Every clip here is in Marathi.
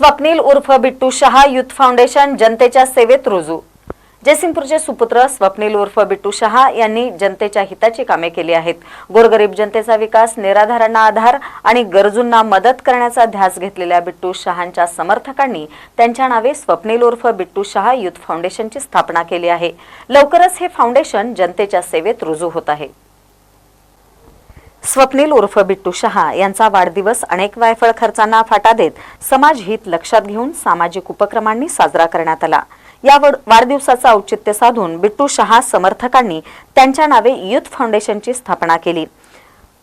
स्वप्नील उर्फ बिट्टू शहा युथ फाउंडेशन जनतेच्या सेवेत रुजू. जयसिंगपूरचे सुपुत्र स्वप्नील उर्फ बिट्टू शहा यांनी जनतेच्या हिताची कामे केली आहेत. गोरगरीब जनतेचा विकास निराधारांना आधार आणि गरजूंना मदत करण्याचा ध्यास घेतलेल्या बिट्टू शहांच्या समर्थकांनी त्यांच्या नावे स्वप्नील उर्फ बिट्टू शहा युथ फाउंडेशनची स्थापना केली आहे. लवकरच हे फाउंडेशन जनतेच्या सेवेत रुजू होत आहे. स्वप्नील उर्फ बिट्टू शहा यांचा वाढदिवस अनेक वायफळ खर्चांना फाटा देत समाज हित लक्षात घेऊन सामाजिक उपक्रमांनी साजरा करण्यात आला. या वाढदिवसाचं औचित्य साधून बिट्टू शहा समर्थकांनी त्यांच्या नावे युथ फाउंडेशनची स्थापना केली.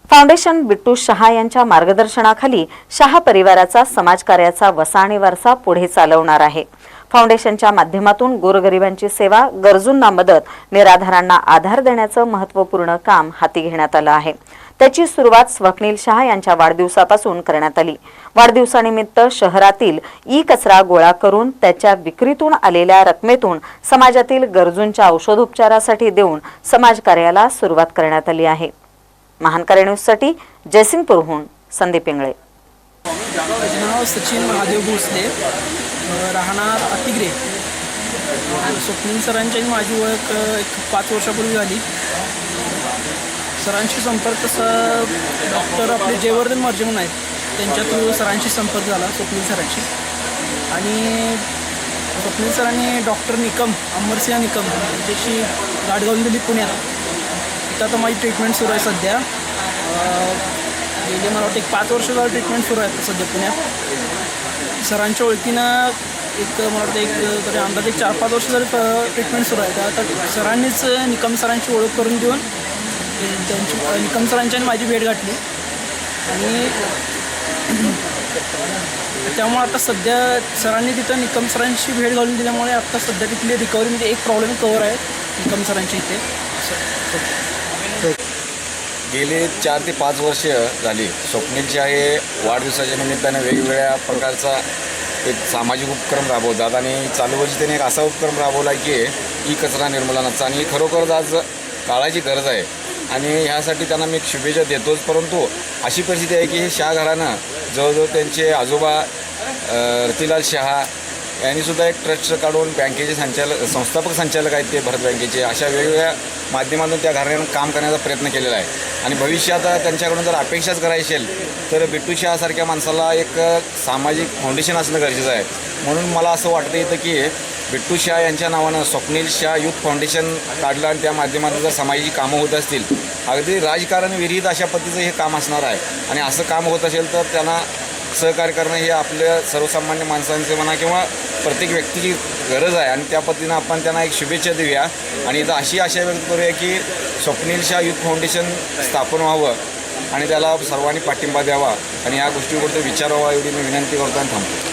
फाउंडेशन बिट्टू शहा यांच्या मार्गदर्शनाखाली शहा परिवाराचा समाजकार्याचा वसा आणि वारसा पुढे चालवणार आहे. फाउंडेशनच्या माध्यमातून गोरगरिबांची सेवा गरजूंना मदत निराधारांना आधार देण्याचं महत्त्वपूर्ण काम हाती घेण्यात आलं आहे. त्याची सुरुवात स्वप्नील शहा यांच्या वाढदिवसापासून करण्यात आली. वाढदिवसानिमित्त शहरातील ई कचरा गोळा करून त्याच्या विक्रीतून आलेल्या रकमेतून समाजातील गरजूंच्या औषधोपचारासाठी देऊन समाजकार्याला सुरुवात करण्यात आली आहे. महानकारी न्यूजसाठी जयसिंगपूरहून संदीप इंगळे नाव सचिन महादेव भोसले. राहणार अतिग्रे. स्वप्नील सरांची माझी ओळख एक पाच वर्षापूर्वी झाली. सरांशी संपर्क तसा डॉक्टर आपले जयवर्धन मर्जे म्हणून आहेत. त्यांच्या थ्रू सरांशी संपर्क झाला स्वप्नील सरांशी. आणि स्वप्नील सरांनी डॉक्टर निकम अमरसिंह निकम त्यांच्याशी गाठ घालून दिली पुण्यात तिथं आता माझी ट्रीटमेंट सुरू आहे सध्या. गेले मला वाटतं एक पाच वर्ष झालं ट्रीटमेंट सुरू आहे सध्या पुण्यात. सरांच्या ओळखीनं एक मला वाटतं एक तरी अंदाज एक चार पाच वर्ष झाली ट्रीटमेंट सुरू आहे. तर आता सरांनीच निकम सरांची ओळख करून देऊन त्यांची निकम सरांची आणि माझी भेट घातली आणि त्यामुळे आता सध्या सरांनी तिथं निकम सरांची भेट घालून दिल्यामुळे आता सध्या तिथली रिकव्हरीमध्ये म्हणजे एक प्रॉब्लेम कवर आहे निकम सरांची इथे. गेले चार ते पाच वर्ष झाली. स्वप्नीलच्या आहे वाढदिवसाच्या निमित्ताने वेगवेगळ्या प्रकारचा एक सामाजिक उपक्रम राबवतात. आणि चालू वर्षी त्यांनी एक असा उपक्रम राबवला की ई कचरा निर्मूलनाचा. आणि खरोखरच आज काळाची गरज आहे. आणि ह्यासाठी त्यांना मी शुभेच्छा देतोच परंतु अशी परिस्थिती आहे की हे शाह घराणं जवळजवळ त्यांचे आजोबा रतीलाल रतिलाल शहा यांनीसुद्धा एक ट्रस्ट काढून बँकेचे संचालक संस्थापक संचालक आहेत ते भरत बँकेचे अशा वेगवेगळ्या माध्यमातून त्या घराण्यानं काम करण्याचा प्रयत्न केलेला आहे. आणि भविष्यात त्यांच्याकडून जर अपेक्षाच करायची असेल तर बिट्टू शहासारख्या माणसाला एक सामाजिक फाउंडेशन असणं गरजेचं आहे. म्हणून मला असं वाटतं येतं की बिट्टू शाह यांच्या नावानं स्वप्नील शाह युथ फाउंडेशन काढलं आणि त्या माध्यमातून जर समाजाची कामं होत असतील अगदी राजकारण विरहित अशा पद्धतीचं हे काम असणार आहे. आणि असं काम होत असेल तर त्यांना सहकार्य करणं हे आपल्या सर्वसामान्य माणसांचे म्हणा किंवा प्रत्येक व्यक्तीची गरज आहे. आणि त्या पद्धतीनं आपण त्यांना एक शुभेच्छा देऊया. आणि इथं अशी आशा व्यक्त करूया की स्वप्नील शाह युथ फाउंडेशन स्थापन व्हावं आणि त्याला सर्वांनी पाठिंबा द्यावा. आणि या गोष्टीवर व्हावा एवढी मी विनंती करतो आणि थांबतो.